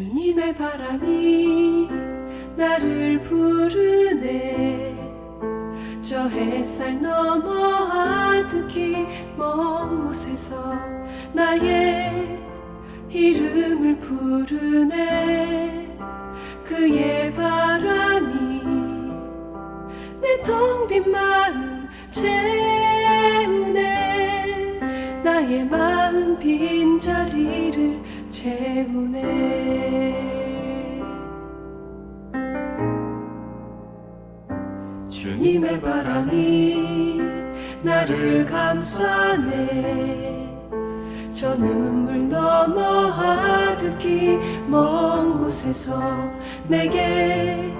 주님의 바람이 나를 부르네. 저 햇살 넘어 아득히 먼 곳에서 나의 이름을 부르네. 그의 바람이 내 텅 빈 마음 채우네. 나의 마음 빈 자리를 채우네. 주님의 바람이 나를 감싸네. 저 눈물 넘어 아득히 먼 곳에서 내게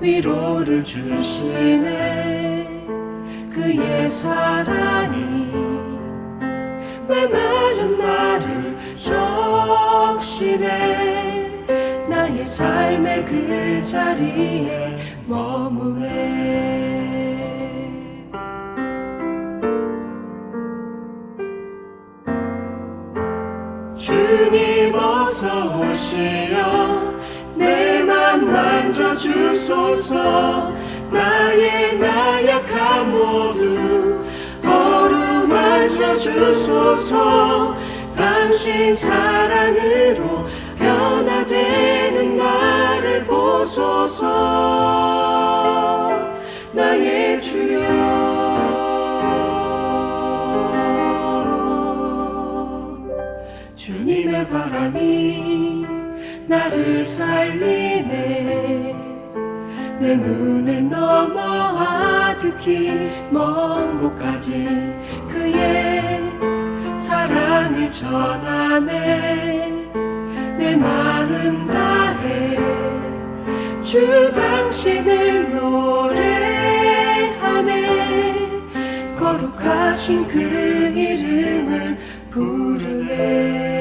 위로를 주시네. 그의 사랑이 메마른 나를 적시네. 나의 삶의 그 자리에 머무네. 주님 어서 오시어. 내맘 만져주소서. 나의 나약함 모두 어루 만져 주소서 당신 사랑으로 변화되는 나를 보소서. 나의 주여. 주님의 바람이 나를 살리네. 내 눈을 넘어 아득히 먼 곳까지 그의 사랑을 전하네. 내 마음 다해 주 당신을 노래하네. 거룩하신 그 이름을 부르네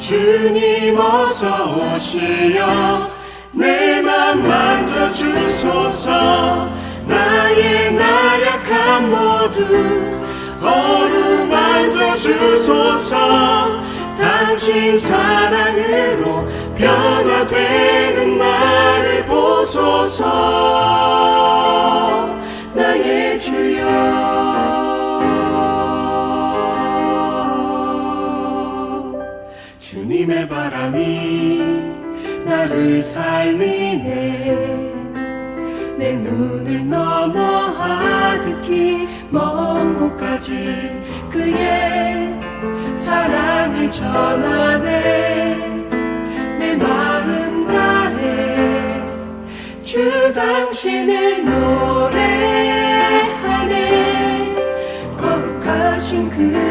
주님 어서 오시어. 내맘 만져주소서. 나의 나약함 모두 어루 만져 주소서. 당신 사랑으로 변화되는 나를 보소서 바람이 나를 살리네. 내 눈을 넘어 아득히 먼 곳까지 그의 사랑을 전하네. 내 마음 다해 주 당신을 노래하네. 거룩하신 그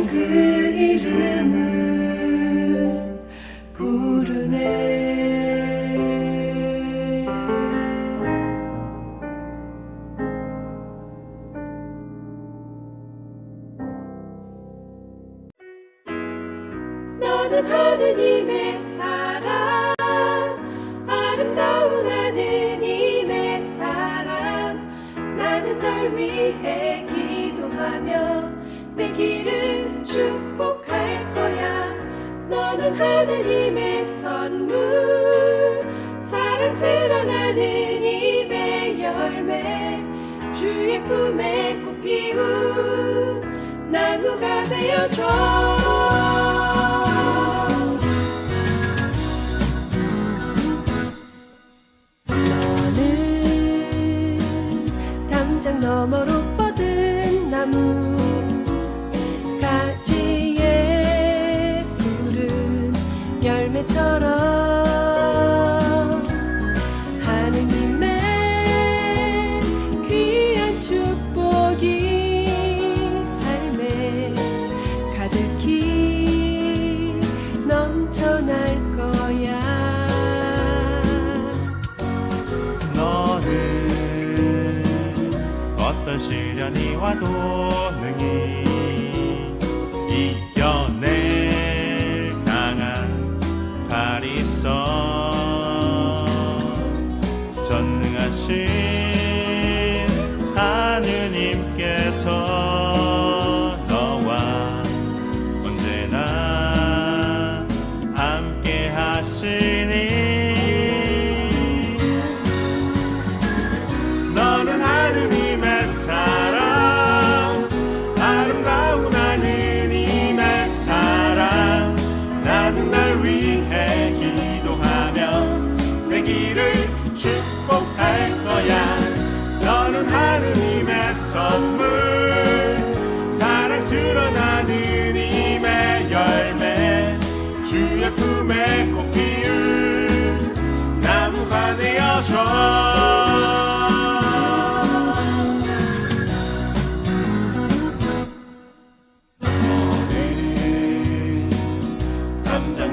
그 이름을 부르네. 너는 하느님의 사람 아름다운 하느님의 사람 나는 널 위해 기도하며 내 길을 축복할 거야. 너는 하느님의 선물 사랑스런 하느님의 열매 주의 품에 꽃 피운 나무가 되어줘. 너머로 열매처럼 있어. 전능하신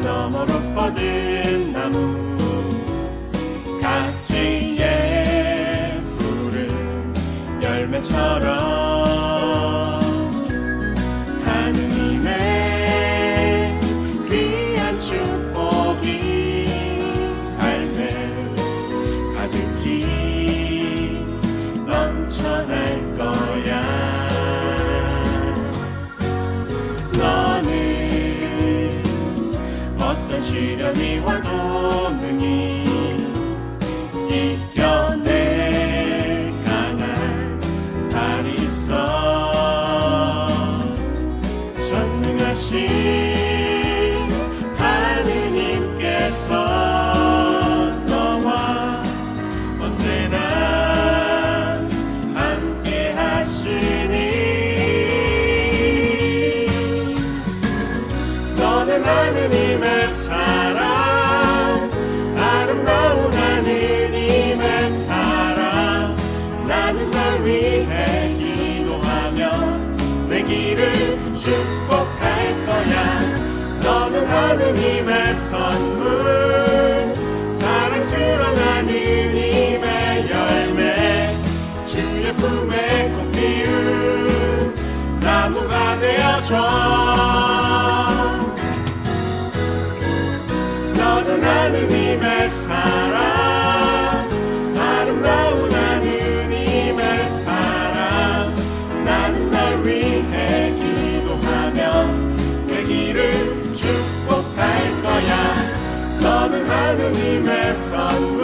너머로 뻗은 나무 같이 하느님의 사랑. 아름다운 하느님의 사랑. 나는 날 위해 기도하며 내 길을 축복할 거야. 너는 하느님의 선. kalbime salla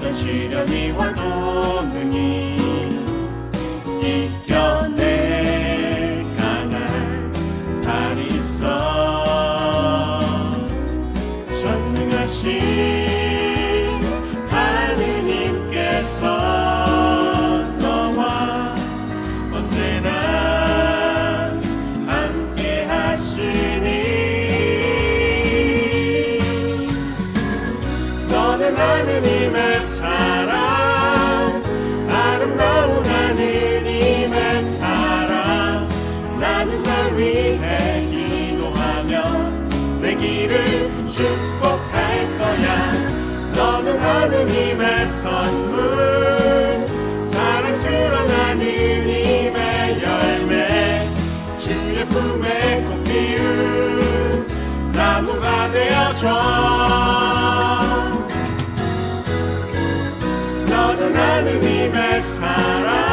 어떤 시련이 와도 능히 살기를 축복할 거야. 너는 하느님의 선물. 사랑스러운 하느님의 열매. 주의 품에 꽃피운 나무가 되어줘. 너는 하느님의 사랑.